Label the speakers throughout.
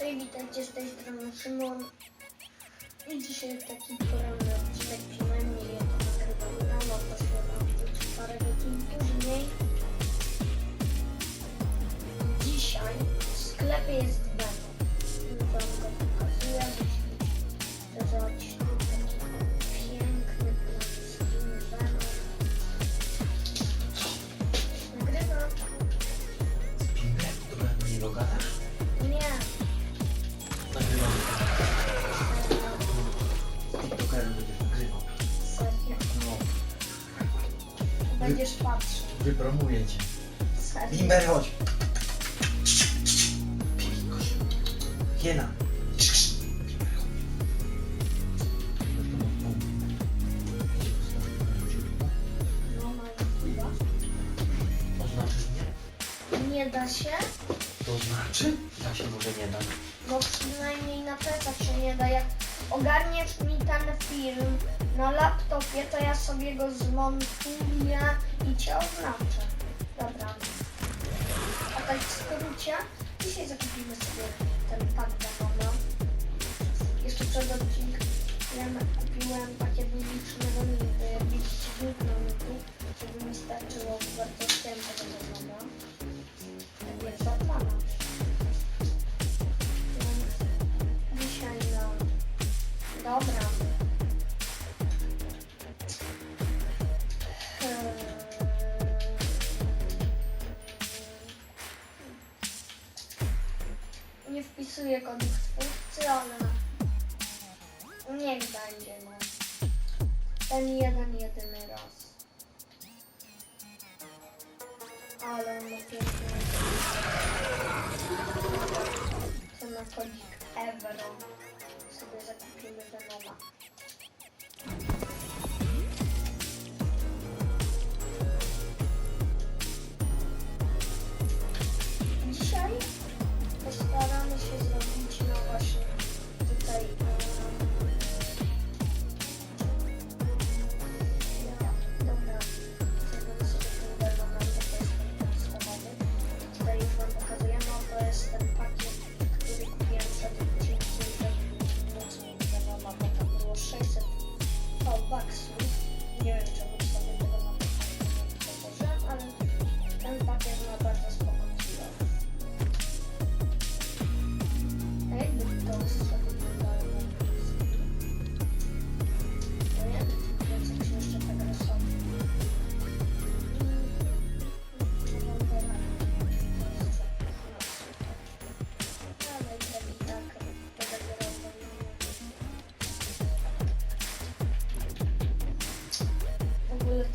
Speaker 1: Cześć, witajcie z tej strony Szymon. I dzisiaj taki poranny odcinek, przynajmniej ja to nagrywam rano, poszło nam parę godzin później. Dzisiaj w sklepie jest
Speaker 2: Będziesz
Speaker 1: patrzył.
Speaker 2: wypromuję cię.
Speaker 1: Serio.
Speaker 2: Bimber, chodź! Hiena!
Speaker 1: No, chyba.
Speaker 2: Oznaczysz mnie?
Speaker 1: Nie da się,
Speaker 2: To znaczy? Ja się może nie dam.
Speaker 1: bo przynajmniej na plecach się nie da. Jak ogarniesz mi ten film na laptopie, to ja sobie go zmontuję i cię oznaczę. Dobra. A tak w skrócie, dzisiaj zakupimy sobie ten pak Venoma. Jeszcze przed odcinkiem kupiłem takie wyliczne limity. jak on.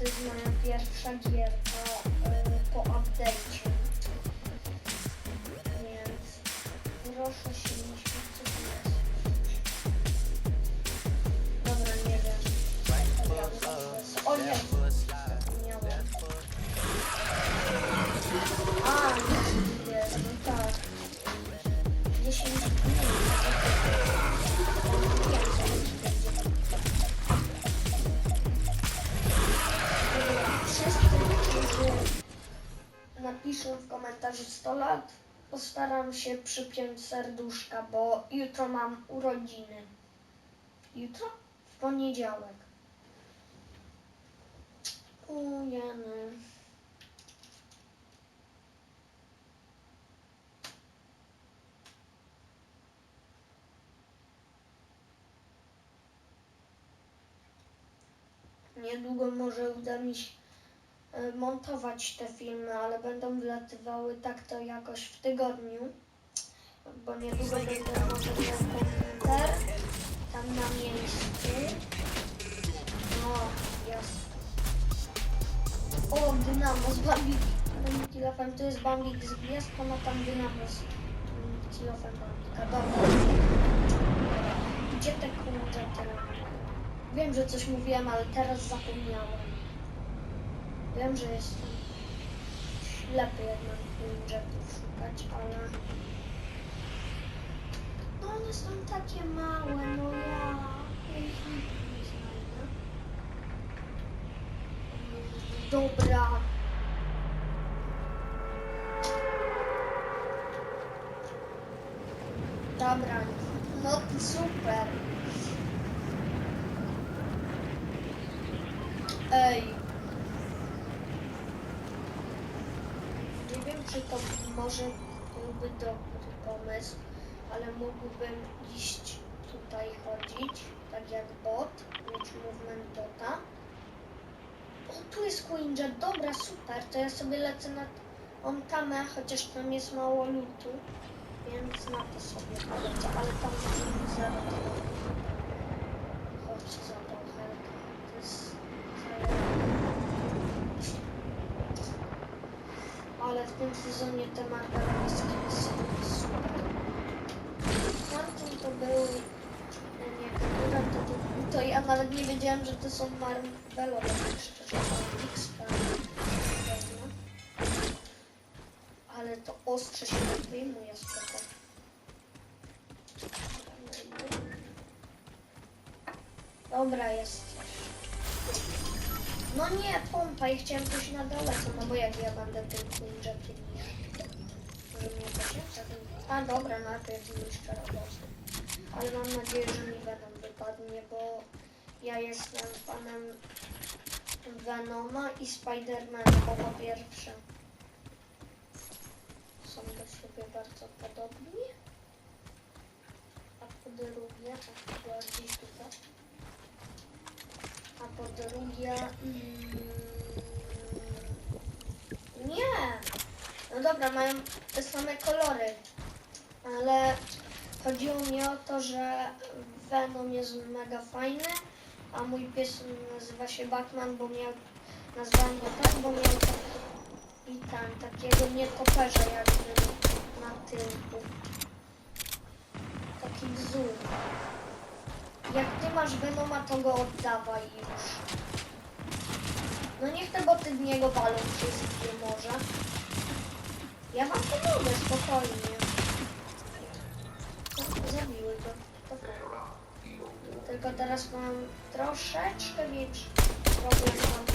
Speaker 1: Jest moja pierwsza gierka y, po update'cie. Więc proszę się napiszą w komentarzu 100 lat, postaram się przypiąć serduszka, bo jutro mam urodziny. Jutro? W poniedziałek. Ujeny. Niedługo może uda mi się montować te filmy, ale będą wylatywały tak to jakoś w tygodniu, bo niedługo będę może miał komputer tam na miejscu. No, jest. O, Dynamo z Bambik. Bambik to jest Bambik z Gwiazdką, a tam Dynamo z Kilofem Bambika. Dobra. Gdzie te teraz? Wiem, że coś mówiłem, ale teraz zapomniałem. Wiem, że jestem ślepy jednak budżetów szukać, ale... No one są takie małe, no ja... ich nigdy nie znajdę. Dobra. Dobra, no super. Ej. Nie wiem, czy to może byłby dobry pomysł, ale mógłbym iść tutaj chodzić, tak jak bot, mieć movement bota. O, tu jest Queenjet, dobra, super, to ja sobie lecę na on tamę, chociaż tam jest mało lutu, więc na to sobie polecę, ale tam będzie zero tego. Chodź tym sezonie te margaretki są super. Tamten to był, e, nie wiem, to, to, to ja nawet nie wiedziałem, że to są marbelowe, tak szczerze, X pewno. Ale to ostrze się tak wyjmuje spoko. Dobra, jest. No nie, pompa, ja chciałem coś na dole, co, no bo jak ja będę tym ninjakiem. Może mnie pociąć? A dobra, najpierw niszczę roboty. Ale mam nadzieję, że mi Venom wypadnie, bo ja jestem fanem Venoma i Spidermana, bo po pierwsze są do siebie bardzo podobni. A po drugie, a to była gdzieś tutaj. A po drugie, mm, nie. No dobra, mają te same kolory, ale chodziło mi o to, że Venom jest mega fajny, a mój pies nazywa się Batman, bo miał, nazwałem go tak, bo miał i tam, takiego nietoperza jakby na tyłku. Taki wzór. Jak ty masz Venoma, to go oddawaj już. No nie chcę, bo ty w niego walą wszystkie może. Ja wam pomogę, spokojnie. Zabiły go. Tylko teraz mam troszeczkę większy problem mam.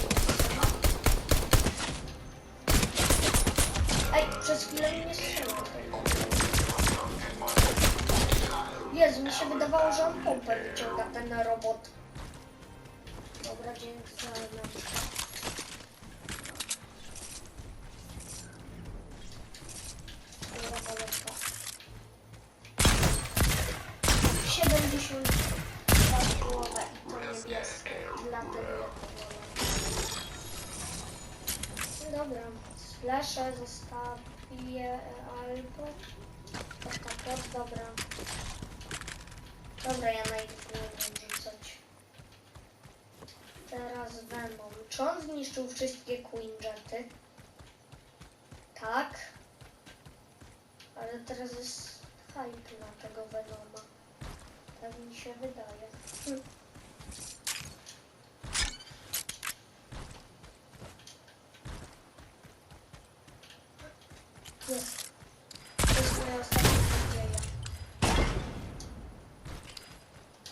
Speaker 1: Ej, przez chwilę mnie strzelił. Jezu, mi się wydawało, że on pompę wyciąga ten robot. Dobra, dzięki za nauczkę. Dobra, waleczka. 70 na głowę i to niebieskie, dlatego ja to. Dobra, splasze zostawię albo... Tak, tak, tak, dobra. Dobra, ja na ich nie umiem rzucać. Teraz Venom. Czy on zniszczył wszystkie Queenjety? Tak. Ale teraz jest hype na tego Venoma. Tak mi się wydaje. Hm. Jest nadzieja.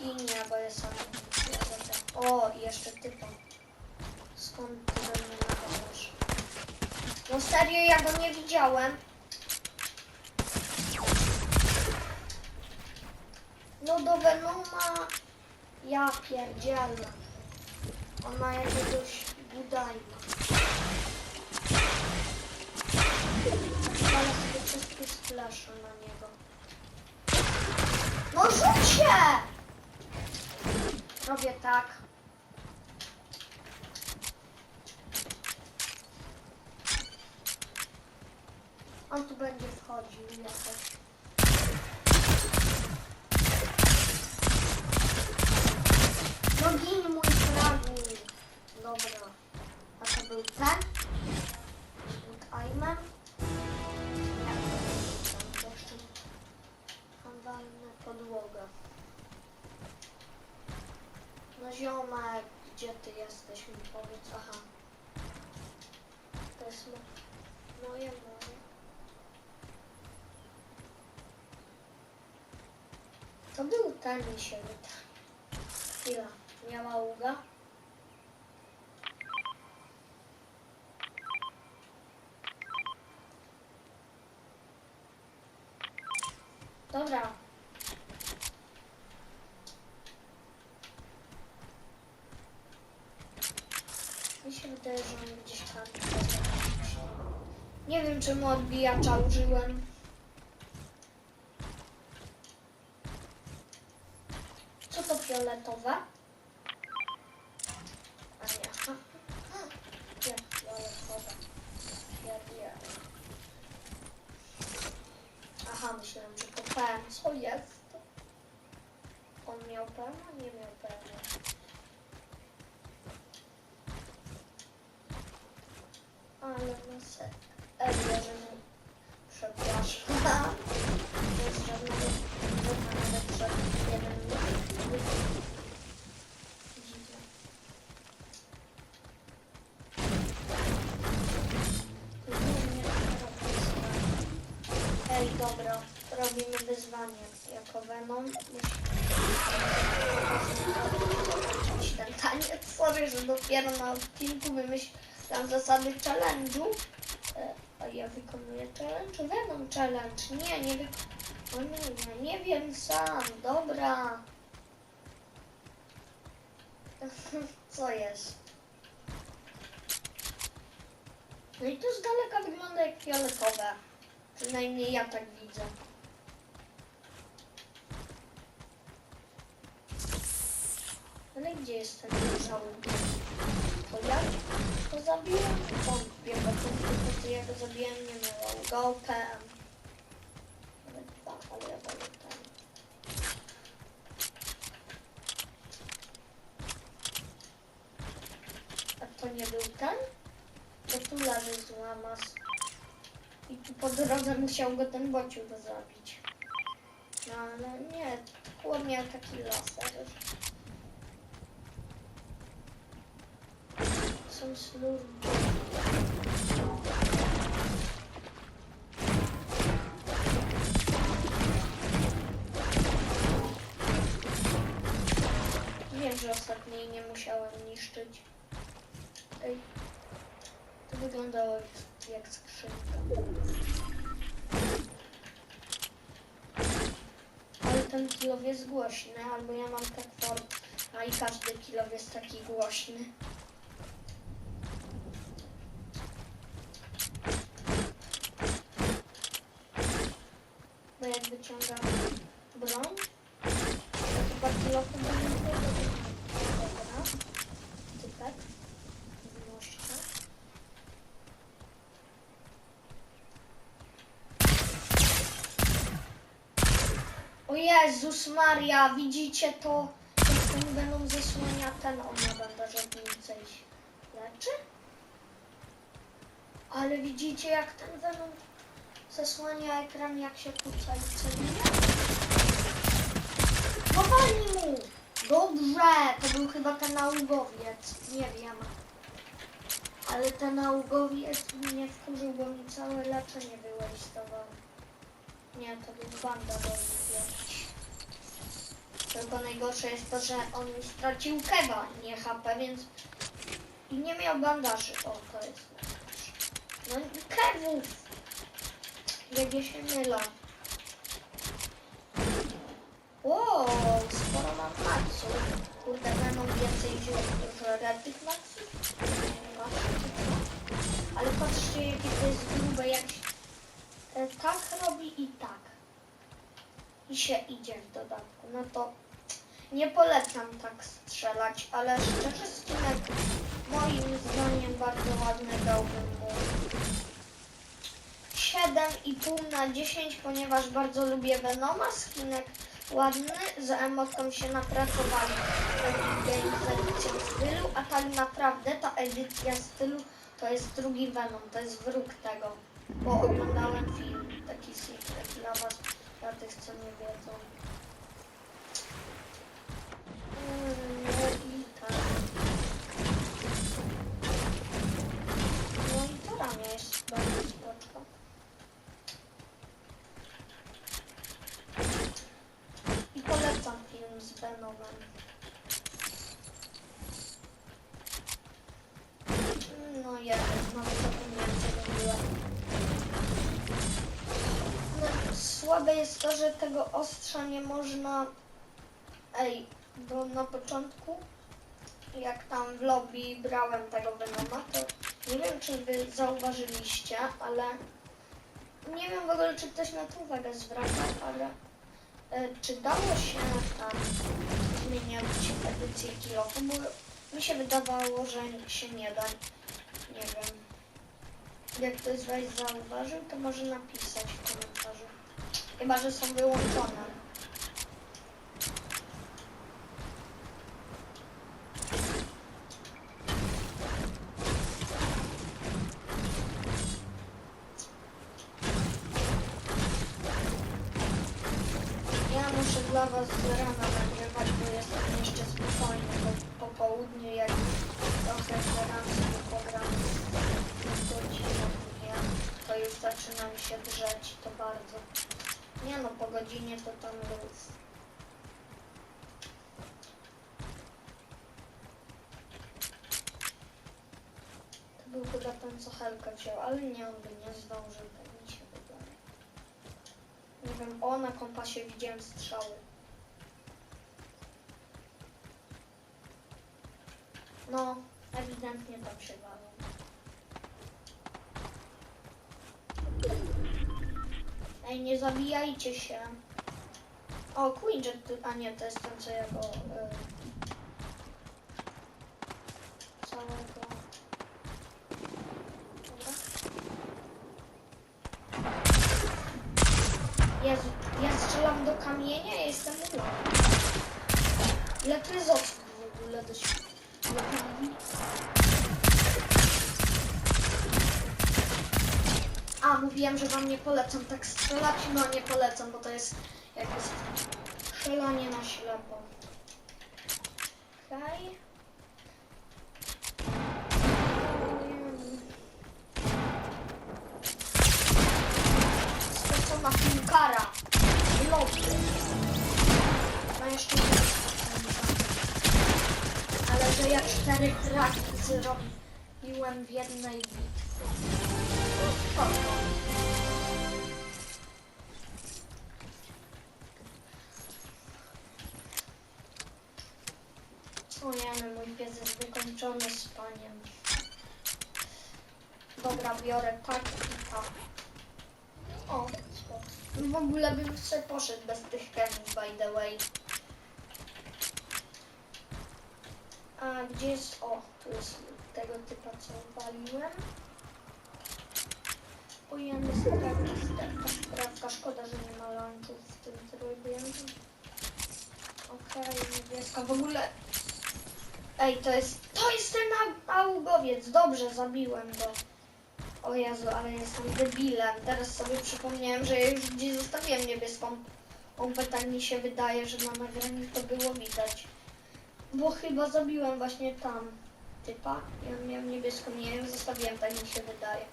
Speaker 1: I nie, bo jest sam. O, jeszcze typa. Skąd ty do mnie nadawasz? No serio, ja go nie widziałem. No do Venoma ja pierdzielę. On ma jakiegoś budajna. Ale sobie wszystkie splasze na niego. No rzuć się! Robię tak. On tu będzie wchodził jakoś. No gin mój fragu. Dobra. A to był ten? Good gdzie ty jesteś mi powiedz, aha. To jest mo- moje, moje. To był ten mi się wydaje. Chwila, miała ługa? Dobra, Kurde, że on gdzieś tam. Nie wiem czemu odbijacza użyłem. Co to fioletowe? A nie. Jak fioletowe? Fioletowe. Aha, myślałem, że to PM. Co jest? On miał PM, a nie miał PM. Ale no że. Przepraszam. Jest żadnego... Żadna nawet przed jeden Ej, dobra, robimy wyzwanie jako Venom. Musi ten taniec. Sorry, że dopiero na odcinku wymyślam zasady challenge'u. A ja wykonuję challenge? Venom challenge. Nie, nie wykonuję. O nie, wiem sam. Dobra. Co jest? No i to z daleka wygląda jak fioletowe. Przynajmniej ja tak widzę. Ale gdzie jest ten żałób? To ja go zabiłem? Bo to tylko to ja go zabiłem, nie miał go PM. Ale ja. A to nie był ten? To tu leży złamas. I tu po drodze musiał go ten bociu zabić. No ale nie, chłop miał taki laser. Wiem, że ostatniej nie musiałem niszczyć. Ej, to wyglądało jak skrzynka. Ale ten kilow jest głośny, albo ja mam tak form, a i każdy kilow jest taki głośny. Bo jak wyciągam broń, to chyba kilofu będzie Dobra. Typek. Wnośka. O Jezus Maria, widzicie to? Jak ten Venom zasłania ten, on ma bandażownicę i się leczy? Ale widzicie jak ten Venom zasłania ekran jak się kuca i celuje? Powali mu! Dobrze, to był chyba ten nałogowiec, nie wiem. Ale ten nałogowiec mnie wkurzył, bo mi całe leczenie wyłastował. Nie, to był bandażowy jakiś. Tylko najgorsze jest to, że on stracił keba, nie HP, więc... I nie miał bandaży. O, to jest najgorsze. No i kebów! Jak ja się mylę. Wow, sporo mam maców. Kurde, będą więcej wziąć dużo tych maców. Nie ma. Ale patrzcie, jakie to jest grube, jak się tak robi i tak. I się idzie w dodatku. No to nie polecam tak strzelać, ale szczerze skinek moim zdaniem bardzo ładny dałbym mu 7,5 na 10, ponieważ bardzo lubię Venoma, skinek ładny, z emotką się napracowali. Edycją stylu, a tak naprawdę ta edycja stylu to jest drugi Venom, to jest wróg tego, bo oglądałem film, taki secret dla was, dla tych co nie wiedzą. No i tak. No i to ramię jest bardzo spoczko. I polecam film z Venomem. No jeden, mam zapomniałem czego było. Słabe jest to, że tego ostrza nie można... Ej, bo na początku jak tam w lobby brałem tego Venoma, to nie wiem, czy wy zauważyliście, ale nie wiem w ogóle, czy ktoś na to uwagę zwraca, ale e, czy dało się tam zmieniać edycję kilofu, bo mi się wydawało, że się nie da. Nie wiem. Jak ktoś z Was zauważył, to może napisać w. Chyba, że są wyłączone. Ja muszę dla Was z rana nagrywać, bo jestem jeszcze spokojny po, po południu, jak trochę zaram sobie pogram z godzinę, nie? To już zaczyna mi się drzeć, to bardzo. Nie no, po godzinie to tam luz. To był chyba ten, co Helka wziął, ale nie, on by nie zdążył, tak mi się wydaje. Nie wiem, o, na kompasie widziałem strzały. No, ewidentnie tam się walą. Ej, nie zabijajcie się. O, Quinjet, a nie, to jest ten, co ja go... Y... Całego... Jezu, ja strzelam do kamienia, ja jestem ulany. Ile tu jest osób w ogóle do świ- do kamieni? A, mówiłem, że wam nie polecam tak strzelać. No, nie polecam, bo to jest jakby strzelanie na ślepo. Okej. Specona piłkara. Lobby. No jeszcze. Ale że ja cztery traki zrobiłem w jednej bitwie. Ojemy, mój pies jest wykończony spaniem. Dobra, biorę tak i tak. O, spoko. W ogóle bym sobie poszedł bez tych kemów, by the way. A gdzie jest... O, tu jest tego typa, co waliłem. Ujemy strefka, strefka, strefka. Szkoda, że nie ma lunchów w tym trybie. Okej, niebieska. W ogóle... Ej, to jest... To jest ten augowiec. Dobrze, zabiłem go. O Jezu, ale jestem debilem. Teraz sobie przypomniałem, że ja już gdzieś zostawiłem niebieską pompę. Tak mi się wydaje, że na nagraniu to było widać. Bo chyba zabiłem właśnie tam typa. Ja miałem niebieską, nie wiem, zostawiłem, tak mi się wydaje.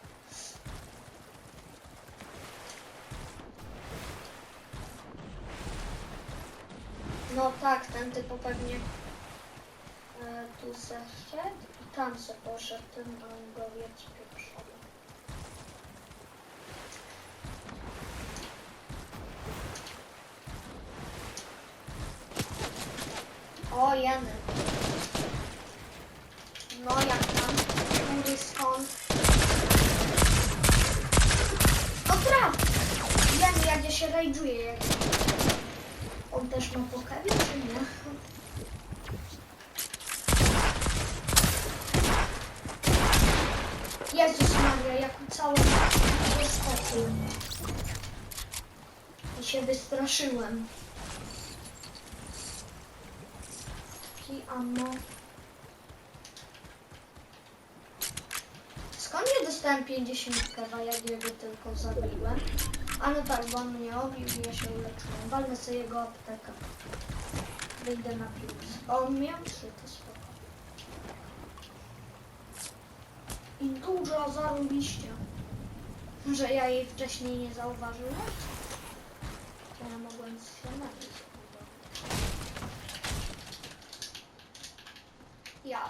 Speaker 1: No tak, ten typ pewnie e, tu se szedł i tam se poszedł ten angowiec pieprzony. O, jeny. No jak tam? Który skąd? O, traf! Jak ja się rajdżuję. Jak... On też ma pokery, czy nie? Jezus Maria, jak całą wyskoczył. I się wystraszyłem. Taki ammo. Skąd ja dostałem 50 kawa, jak jego tylko zabiłem? A no tak, bo on mnie obił i ja się uleczyłem. Walnę sobie jego aptekę. Wyjdę na. A on miał trzy, to spoko. I dużo zarobiście. Że ja jej wcześniej nie zauważyłem. To ja mogłem się napić. Ja.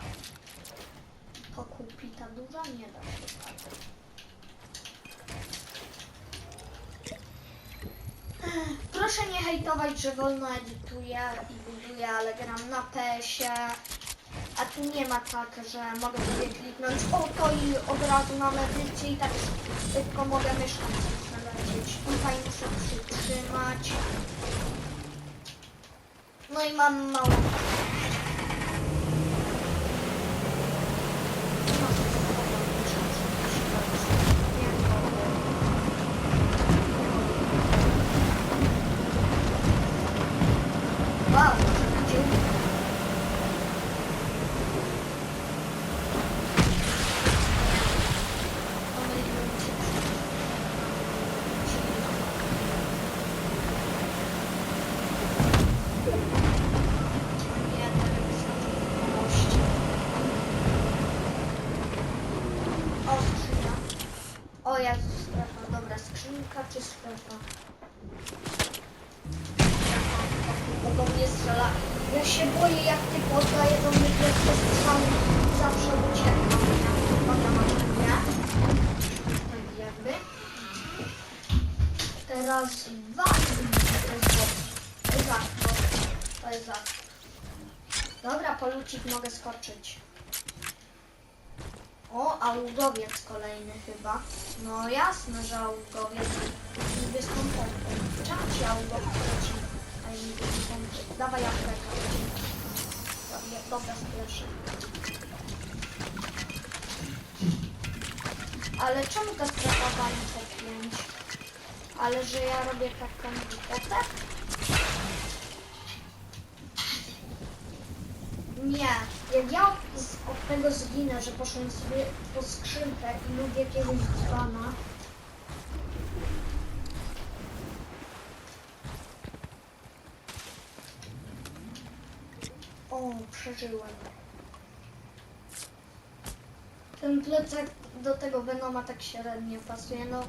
Speaker 1: To kupi ta duża? Nie da się tak. Proszę nie hejtować, że wolno edytuję i buduję, ale gram na PS-ie. A tu nie ma tak, że mogę sobie kliknąć o to i od razu mam edycję i tak tylko mogę myszką przelecieć. Tutaj muszę przytrzymać. No i mam mało. Wow, dziękuję. O, skrzynka. O, jest strefa. Dobra, skrzynka czy strefa? Bo do mnie strzela. Ja się boję, jak ty poddaję do mnie te strzały. Zawsze uciekam. Dobra, mam nie. Tak jakby. Teraz walki. To jest. Dobra, polucik mogę skoczyć. O, augowiec kolejny chyba. No jasne, że augowiec. Niebieską pompę. Czemu ci augowiec leci? A niebieską pompę. Dawaj apteka. Dobra, dobra, spieszę. Ale czemu ta strefa wali po 5? Ale że ja robię taką głupotę? Nie, jak ja od tego zginę, że poszłem sobie po skrzynkę i lubię jakiegoś dzbana. O, przeżyłem. Ten plecak do tego Venoma tak średnio pasuje, no...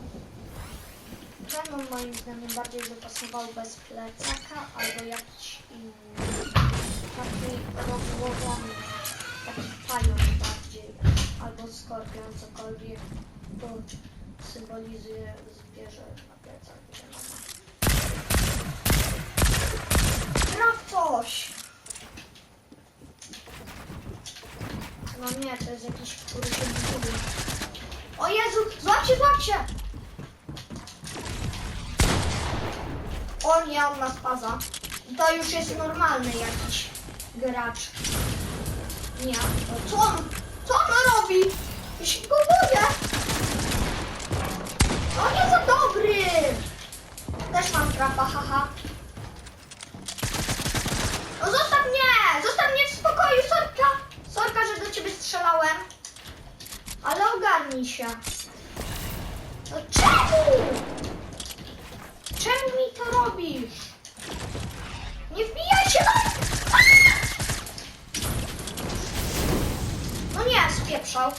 Speaker 1: Venom moim zdaniem bardziej by pasował bez plecaka albo jakiś inny. Taki rozłożony, taki pająk bardziej, albo skorpion, cokolwiek to symbolizuje zwierzę na plecach Venoma. Traf coś! No nie, to jest jakiś, buduje. O Jezu, złapcie, złapcie! On nas paza. To już jest normalny jakiś gracz. Nie. No Co on, co on robi? Się go boję. On jest za dobry. Też mam trapa, haha. No zostaw mnie! Zostaw mnie w spokoju, sorka! Sorka, że do ciebie strzelałem. Ale ogarnij się. No czemu? Czemu mi to robisz? Nie wbijaj się! No nie, spieprzał.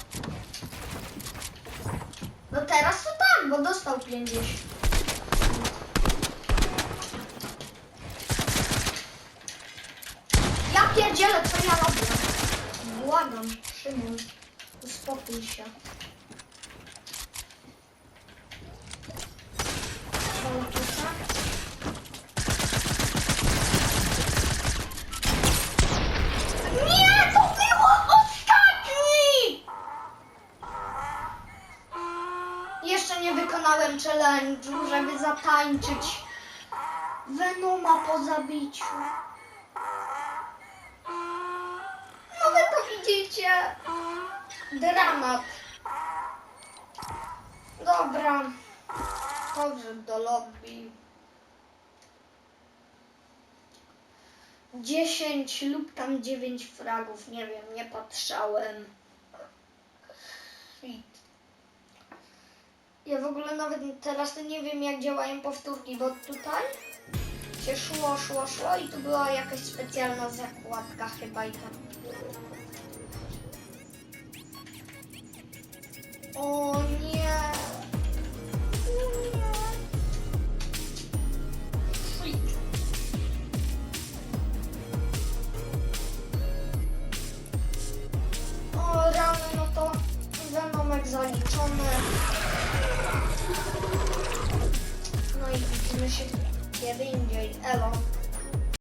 Speaker 1: No teraz to tak, bo dostał 50. Ja pierdzielę, co ja robię? Błagam, Szymon, uspokój się. Baletnica. Nie, to było ostatni! Jeszcze nie wykonałem challenge'u, żeby zatańczyć Venoma po zabiciu. No wy to widzicie. Dobra. Dobrze, do lobby. 10 lub tam 9 fragów, nie wiem, nie patrzałem. Ja w ogóle nawet teraz nie wiem jak działają powtórki, bo tutaj się szło, szło, szło i tu była jakaś specjalna zakładka chyba i tam. O nie. O nie. O rany, no to Venomek zaliczony. No i widzimy się kiedy indziej. Elo.